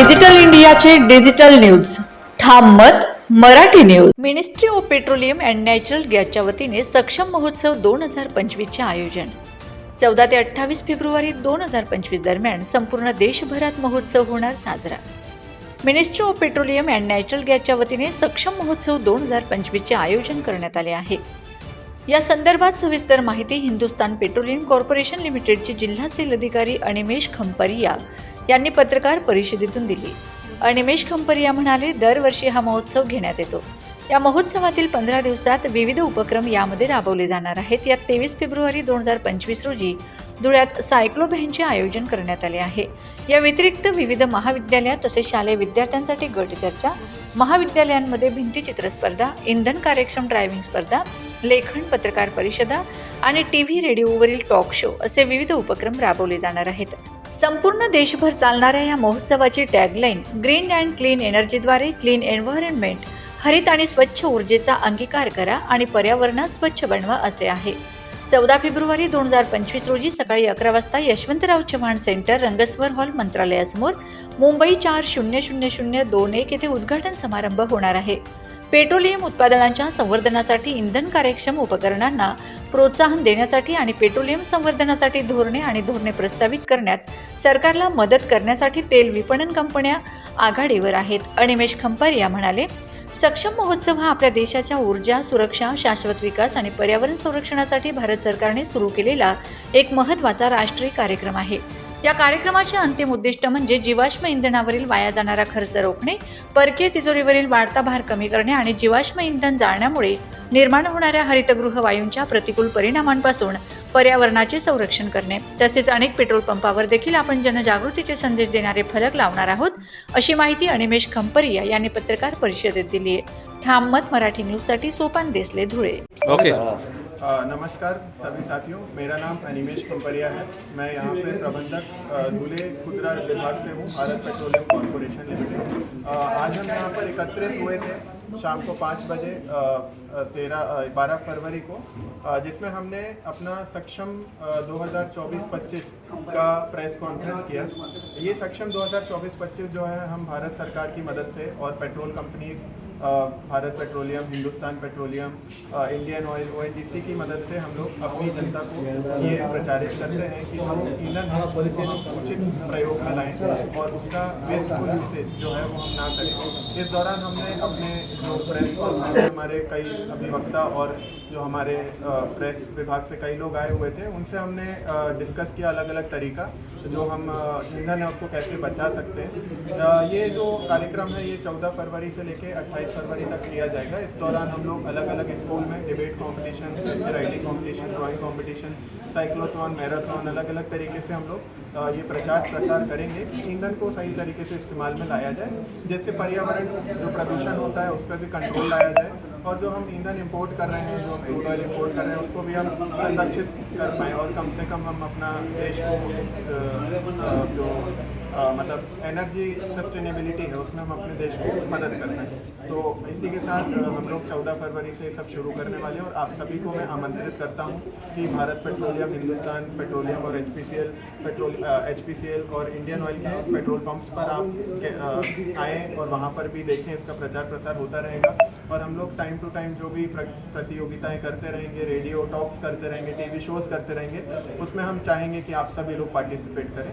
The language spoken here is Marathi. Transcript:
डिजिटल इंडियाचे डिजिटल न्यूज. ठाम मत Marathi news. Ministry of petroleum and natural गॅसच्या वतीने सक्षम महोत्सव दोन हजार पंचवीसचे आयोजन. चौदा ते अठ्ठावीस फेब्रुवारी दोन हजार पंचवीस दरम्यान संपूर्ण देशभरात महोत्सव होणार साजरा. Ministry of petroleum and natural गॅसच्या वतीने सक्षम महोत्सव दोन हजार पंचवीसचे आयोजन करण्यात आले आहे. या संदर्भात सविस्तर माहिती हिंदुस्तान पेट्रोलियम कॉर्पोरेशन लिमिटेडचे जिल्हा सेल अधिकारी अनिमेश खंपरिया यांनी पत्रकार परिषदेतून दिली. अनिमेश खंपरिया म्हणाले दरवर्षी हा महोत्सव घेण्यात येतो. या महोत्सवातील पंधरा दिवसात विविध उपक्रम यामध्ये राबवले जाणार आहेत. यात तेवीस फेब्रुवारी दोन हजार पंचवीस रोजी धुळ्यात सायक्लोबॅनचे आयोजन करण्यात आले आहे. या व्यतिरिक्त विविध महाविद्यालयात तसेच शालेय विद्यार्थ्यांसाठी गट चर्चा महाविद्यालयांमध्ये भिंतीचित्र स्पर्धा इंधन कार्यक्षम ड्रायव्हिंग स्पर्धा लेखन पत्रकार परिषदा आणि टी व्ही रेडिओवरील टॉक शो असे विविध उपक्रम राबवले जाणार आहेत. संपूर्ण देशभर चालणाऱ्या या महोत्सवाची टॅगलाईन ग्रीन अँड क्लीन एनर्जीद्वारे क्लीन एन्व्हायरमेंट हरित आणि स्वच्छ ऊर्जेचा अंगीकार करा आणि पर्यावरणात स्वच्छ बनवा असे आहे. चौदा फेब्रुवारी दोन हजार पंचवीस रोजी सकाळी अकरा वाजता यशवंतराव चव्हाण सेंटर रंगस्वर हॉल मंत्रालयासमोर मुंबई चार शून्य शून्य शून्य दोन एक येथे उद्घाटन समारंभ होणार आहे. पेट्रोलियम उत्पादनांच्या संवर्धनासाठी इंधन कार्यक्षम उपकरणांना प्रोत्साहन देण्यासाठी आणि पेट्रोलियम संवर्धनासाठी धोरणे आणि धोरणे प्रस्तावित करण्यात सरकारला मदत करण्यासाठी तेल विपणन कंपन्या आघाडीवर आहेत. अनिमेश खंपारिया म्हणाले सक्षम महोत्सव हा आपल्या देशाच्या ऊर्जा सुरक्षा शाश्वत विकास आणि पर्यावरण संरक्षणासाठी भारत सरकारने सुरू केलेला एक महत्त्वाचा राष्ट्रीय कार्यक्रम आहे. या कार्यक्रमाचे अंतिम उद्दिष्ट म्हणजे जीवाश्म इंधनावरील वाया जाणारा खर्च रोखणे परकीय तिजोरीवरील वाढता भार कमी करणे आणि जीवाश्म इंधन जाळण्यामुळे निर्माण होणाऱ्या हरितगृह वायूंच्या प्रतिकूल परिणामांपासून पर्यावरणाचे संरक्षण करणे. तसेच अनेक पेट्रोल पंपावर देखील आपण जनजागृतीचे संदेश देणारे फलक लावणार आहोत अशी माहिती अनिमेश खंपरिया यांनी पत्रकार परिषदेत दिली आहे ठाम मत मराठी न्यूजसाठी सोपान देसले धुळे. ओके. नमस्कार सभी साथियों। मेरा नाम अनिमेश कंपरिया है। मैं यहाँ पे प्रबंधक धुले खुदरा विभाग से हूँ, भारत पेट्रोलियम कॉरपोरेशन लिमिटेड। आज हम यहाँ पर एकत्रित हुए थे शाम को पाँच बजे तेरह बारह फरवरी को जिसमें हमने अपना सक्षम दो हज़ार चौबीस पच्चीस का प्रेस कॉन्फ्रेंस किया। ये सक्षम 2024-25 जो है, हम भारत सरकार की मदद से और petrol companies Bharat petroleum, Hindustan petroleum Indian oil ओ की मदद से हम लोग अपनी जनता को ये प्रचारित करते हैं कि हम ईंधन उचित प्रयोग में लाएँ और उसका वेस्टफुल यूसेज जो है वो हम ना करें। इस दौरान हमने अपने जो प्रेस कॉन्फ्रेंस हमारे कई अभिवक्ता और जो हमारे प्रेस विभाग से कई लोग आए हुए थे, उनसे हमने डिस्कस किया अलग अलग तरीका जो हम ईंधन है उसको कैसे बचा सकते हैं। ये जो कार्यक्रम है ये 14 फरवरी से लेके 28 फरवरी तक किया जाएगा। इस दौरान हम लोग अलग अलग स्कूल में डिबेट कंपटीशन जैसे writing competition drawing competition cyclothon marathon अलग अलग तरीके से हम लोग ये प्रचार प्रसार करेंगे। कि ईंधन को सही तरीके से इस्तेमाल में लाया जाए, जिससे पर्यावरण जो प्रदूषण होता है उस पर भी कंट्रोल लाया जाए और जो हम ईंधन इंपोर्ट कर रहे हैं, जो हम क्रूड ऑयल इम्पोर्ट कर रहे हैं, उसको भी हम संरक्षित कर पाएँ और कम से कम हम अपना देश को जो मतलब एनर्जी सस्टेनेबिलिटी है, उसमें हम अपने देश को मदद कर पाएँ तो इसी के साथ हम लोग 14 फरवरी से सब शुरू करने वाले हैं और आप सभी को मैं आमंत्रित करता हूँ कि भारत पेट्रोलियम, हिंदुस्तान पेट्रोलियम और एचपीसीएल पेट्रोल एचपीसीएल और इंडियन ऑयल के पेट्रोल पंप्स पर आप आएँ और वहाँ पर भी देखें, इसका प्रचार प्रसार होता रहेगा। और हम लोग टाइम टू टाइम जो भी प्र- प्रतियोगिताएँ करते रहेंगे रेडियो टॉक्स करते रहेंगे टीवी शोज़ करते रहेंगे, उसमें हम चाहेंगे कि आप सभी लोग पार्टिसिपेट करें।